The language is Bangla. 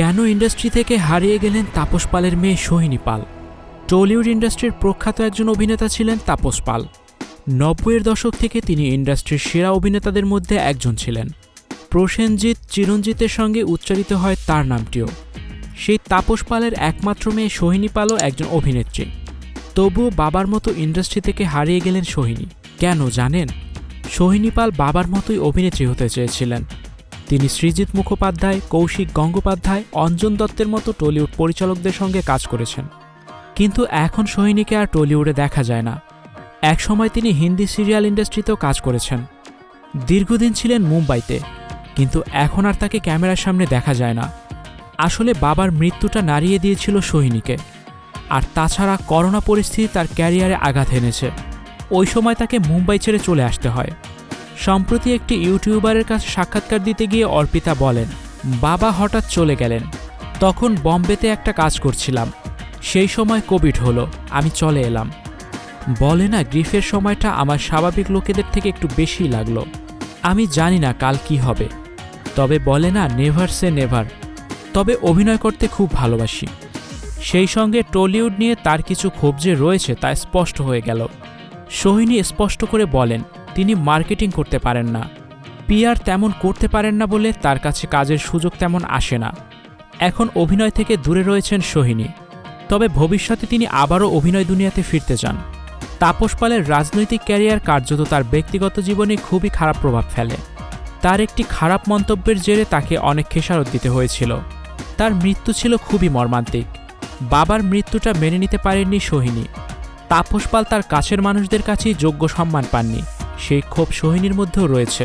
কেন ইন্ডাস্ট্রি থেকে হারিয়ে গেলেন তাপস পালের মেয়ে সোহিনী পাল? টলিউড ইন্ডাস্ট্রির প্রখ্যাত একজন অভিনেতা ছিলেন তাপস পাল। নব্বইয়ের দশক থেকে তিনি ইন্ডাস্ট্রির সেরা অভিনেতাদের মধ্যে একজন ছিলেন। প্রসেনজিৎ চিরঞ্জিতের সঙ্গে উচ্চারিত হয় তার নামটিও। সেই তাপস পালের একমাত্র মেয়ে সোহিনী পালও একজন অভিনেত্রী। তবুও বাবার মতো ইন্ডাস্ট্রি থেকে হারিয়ে গেলেন সোহিনী। কেন জানেন? সোহিনী পাল বাবার মতোই অভিনেত্রী হতে চেয়েছিলেন। তিনি সৃজিত মুখোপাধ্যায়, কৌশিক গঙ্গোপাধ্যায়, অঞ্জন দত্তের মতো টলিউড পরিচালকদের সঙ্গে কাজ করেছেন। কিন্তু এখন সোহিনীকে আর টলিউডে দেখা যায় না। একসময় তিনি হিন্দি সিরিয়াল ইন্ডাস্ট্রিতেও কাজ করেছেন। দীর্ঘদিন ছিলেন মুম্বাইতে, কিন্তু এখন আর তাকে ক্যামেরার সামনে দেখা যায় না। আসলে বাবার মৃত্যুটা নাড়িয়ে দিয়েছিল সোহিনীকে। আর তাছাড়া করোনা পরিস্থিতি তার ক্যারিয়ারে আঘাত এনেছে। ওই সময় তাকে মুম্বাই ছেড়ে চলে আসতে হয়। সম্প্রতি একটি ইউটিউবারের কাছে সাক্ষাৎকার দিতে গিয়ে অর্পিতা বলেন, বাবা হঠাৎ চলে গেলেন। তখন বম্বেতে একটা কাজ করছিলাম। সেই সময় কোভিড হলো, আমি চলে এলাম। বলে না, গ্রিফের সময়টা আমার স্বাভাবিক লোকেদের থেকে একটু বেশিই লাগল। আমি জানি না কাল কি হবে। তবে বলে না, নেভার সে নেভার। তবে অভিনয় করতে খুব ভালোবাসি। সেই সঙ্গে টলিউড নিয়ে তার কিছু ক্ষোভ যে রয়েছে তা স্পষ্ট হয়ে গেল। সোহিনী স্পষ্ট করে বলেন তিনি মার্কেটিং করতে পারেন না। পিআর তেমন করতে পারেন না বলে তার কাছে কাজের সুযোগ তেমন আসে না। এখন অভিনয় থেকে দূরে রয়েছেন সোহিনী। তবে ভবিষ্যতে তিনি আবারও অভিনয় দুনিয়াতে ফিরতে চান। তাপস পালের রাজনৈতিক ক্যারিয়ার কার্যত তার ব্যক্তিগত জীবনে খুবই খারাপ প্রভাব ফেলে। তার একটি খারাপ মন্তব্যের জেরে তাকে অনেক খেসারত দিতে হয়েছিল। তার মৃত্যু ছিল খুবই মর্মান্তিক। বাবার মৃত্যুটা মেনে নিতে পারেননি সোহিনী। তাপস পাল তার কাছের মানুষদের কাছেই যোগ্য সম্মান পাননি। সেই ক্ষোভ সোহিনীর মধ্যেও রয়েছে।